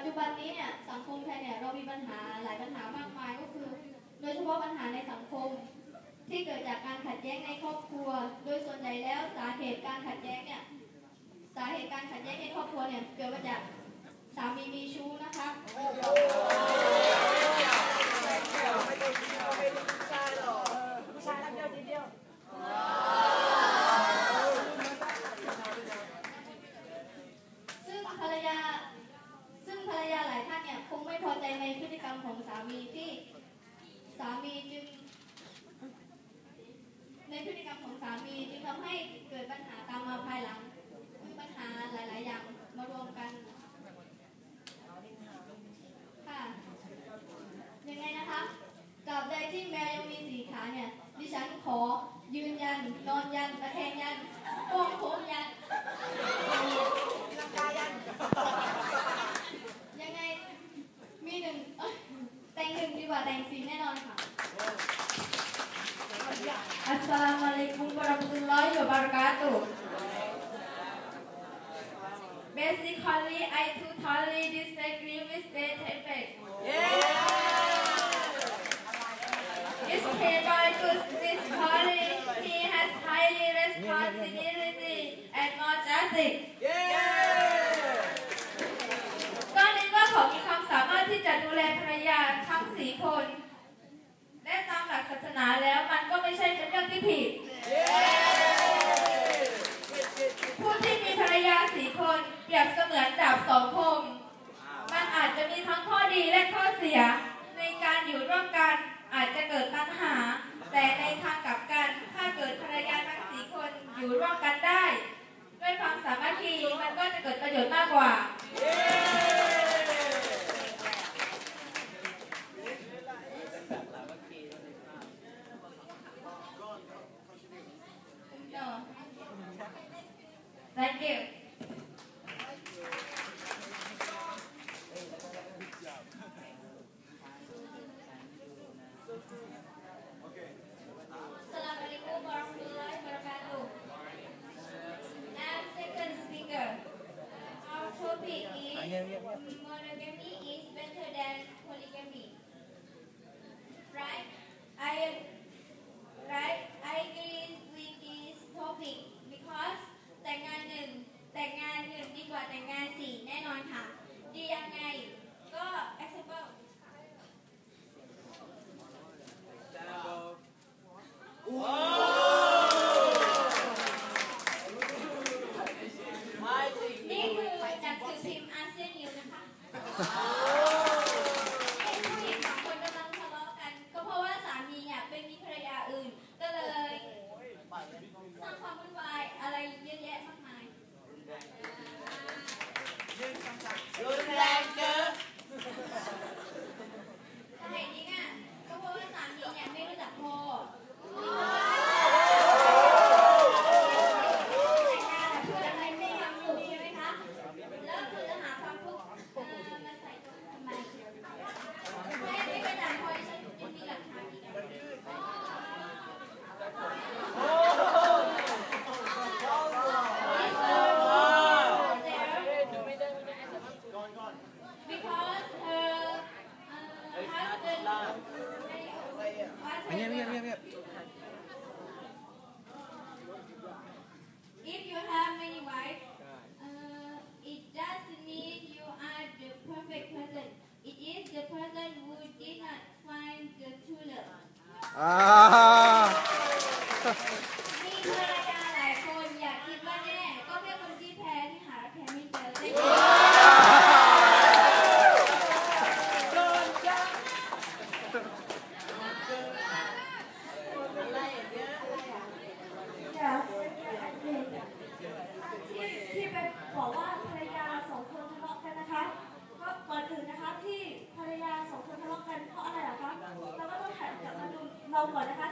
จจุบันนี้เนี่ยสังคมไทยเนี่ยเรามีปัญหาหลายปัญหามากมายก็คือ โดยเฉพาะปัญหาในสังคม ที่เกิดจากการขัดแย้งในครอบครัว โดยส่วนใหญ่แล้วสาเหตุการขัดแย้งเนี่ยสาเหตุการขัดแย้งในครอบครัวเนี่ยเกิดมาจากสามีมีชู้นะคะ ซึ่งภรรยา ซึ่งภรรยาหลายท่านเนี่ยคงไม่พอใจในพฤติกรรมของสามีที่สามีจึง ในพฤติกรรมของสามีจึงทำให้เกิดปัญหาตามมาภายหลังคือปัญหาหลาย ๆ อย่างมารวมกัน ค่ะ ยังไงนะคะตราบใด ที่แมวยังมีสีขาเนี่ยดิฉันขอยืนยันนอนยันตะแคงยันโค้งโค้งยัน ยังไงมีหนึ่งเอ้ยแต่งหนึ่งดีกว่าแต่งสี่แน่นอนค่ะ Assalamualaikum warahmatullahi wabarakatuh. Basically, I totally disagree with that effect. It's by to this party, he has highly responsibility and much ethic. ก็ในเมื่อเขามีความสามารถที่จะดูแลภรรยาทั้งสี่คน และตามหลักศาส นาแล้วมันก็ไม่ใช่เป็นเรื่องที่ผิด ผู้ที่มีภรรยาสี่คนเปรียบเสมือนดาบสองคม มันอาจจะมีทั้งข้อดีและข้อเสีย ในการอยู่ร่วมกันอาจจะเกิดปัญหา แต่ในทางกลับกันถ้าเกิดภรรยาทั้งสี่คนอยู่ร่วมกันได้ ด้วยความสามัคคีมันก็จะเกิดประโยชน์มากกว่า No. Thank you. สลามอะลัยกุมวะเราะห์มะตุลลอฮิวะบะเราะกาตุฮ์ And second speaker, our topic is monogamy is better than polygamy. Right? I right? I agree with this topic because แต่งงานหนึ่งแต่งงานหนึ่งดีกว่าแต่งงานสี่แน่นอนค่ะ ดียังไงก็ example นี่ เราก่อนนะคะ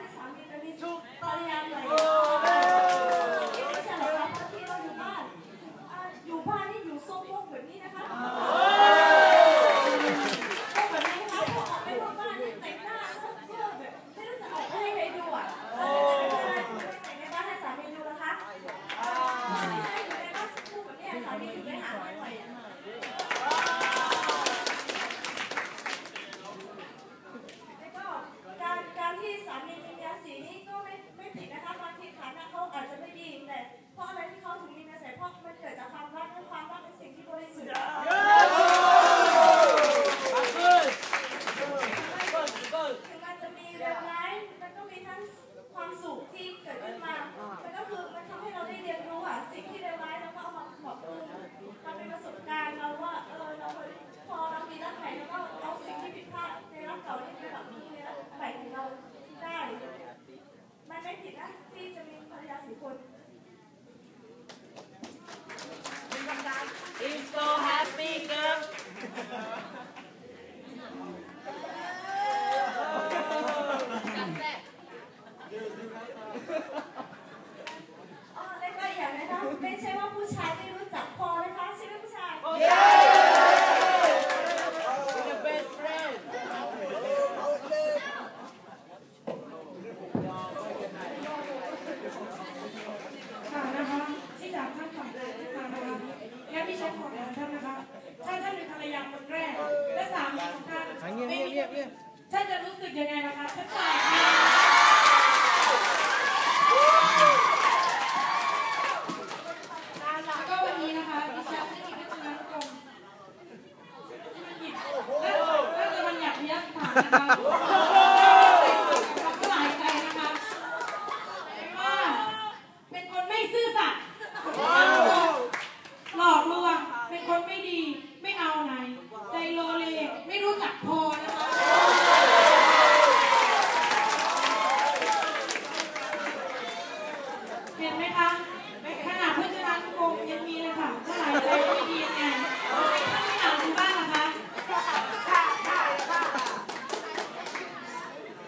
Good night.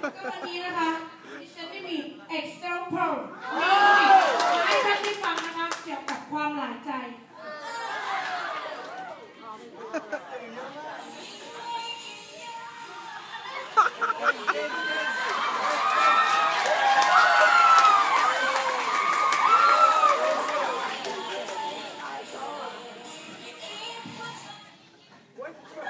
ก็วันนี้นะคะดิฉันไม่มี example มีมาให้ท่านได้ฟังนะคะเกี่ยวกับความหลายใจแ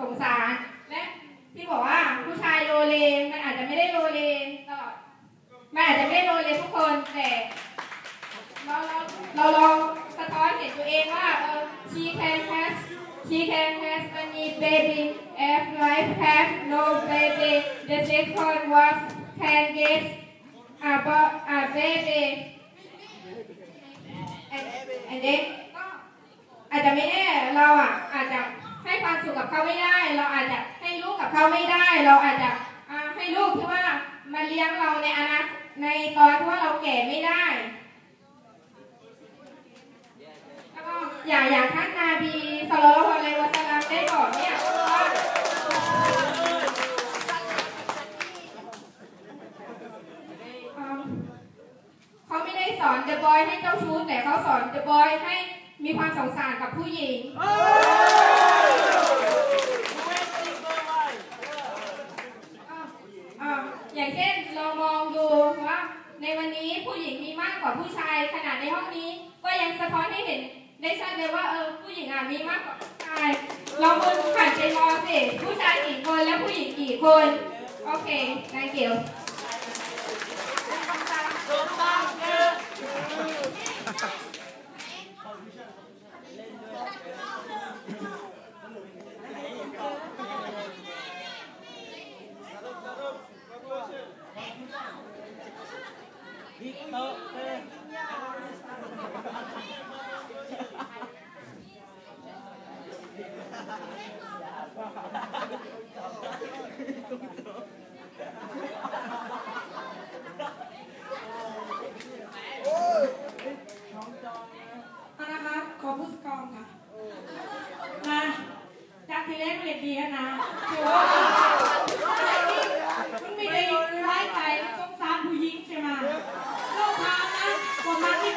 สงสาร และที่บอกว่าผู้ชายโลเลมันอาจจะไม่ได้โลเลตลอดมันอาจจะไม่ได้โลเลทุกคนแต่เราเราเราลองสะท้อนเห็นตัวเองว่าเออ she can has she can has many baby if life has no baby the second was can get a bo- a baby and and then ก็อาจจะไม่แน่เราอะอาจจะ ความสุขกับเขาไม่ได้ เราอาจจะให้ลูกกับเขาไม่ได้ เราอาจจะให้ลูกที่ว่ามาเลี้ยงเราในอนาคตในตอนที่ว่าเราแก่ไม่ได้แล้วก็อย่างอย่างท่านนาบีสโลลฮุอลัยฮิวะซัลลัมได้บอกเนี่ยว่าเอิ่มเขาไม่ได้สอนเดอะบอยให้เจ้าชู้แต่เขาสอนเดอะบอยให้มีความสงสารกับผู้หญิงอะอะอย่างเช่นเรามองดูว่าในวันนี้ผู้หญิงมีมา กว่าผู้ชาย ขนาดในห้องนี้ ก็ยังสะท้อนให้เห็นได้ชัดเลยว่าเออผู้หญิงอะมีมากกว่าผู้ชายลองคุณหันไปมองสิผู้ชายกี่คนและผู้หญิงกี่คน โอเค thank you えっ?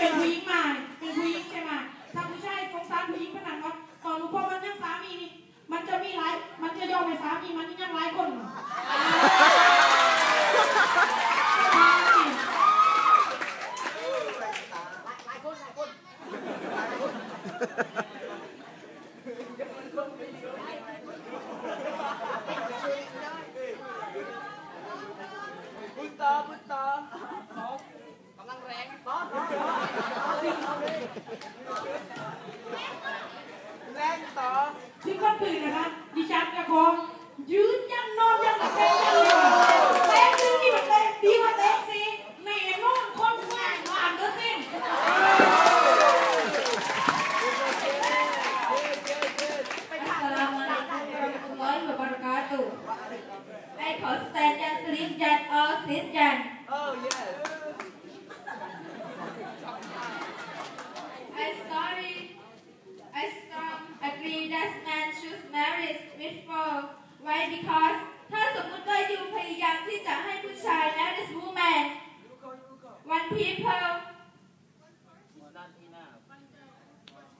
เป็นผู้หญิงมาเป็นผู้หญิ people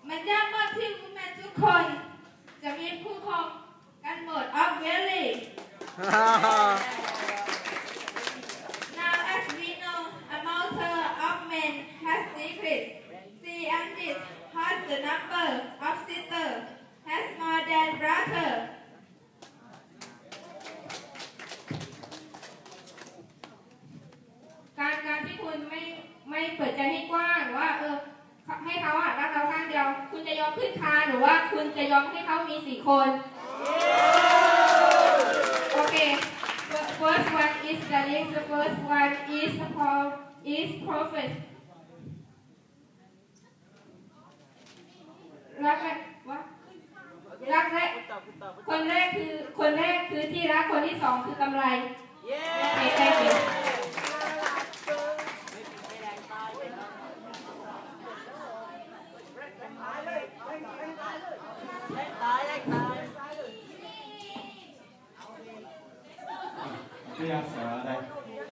มันยากมากที่ woman ทุกคน จะมีผู้ครองกันหมด obviously Now, as we know, a multitude of men has decreased. See, and this has the number of sisters has more than brother. จะยอมขึ้นคานหรือว่าคุณจะยอมให้เขามีสี่คน โอเค first one is the list. The first one is the pro is prophet. รักแรกวะรักแรกคนแรกคือคนแรกคือที่รักคนที่สองคือกำไร Yeah. โอเค thank you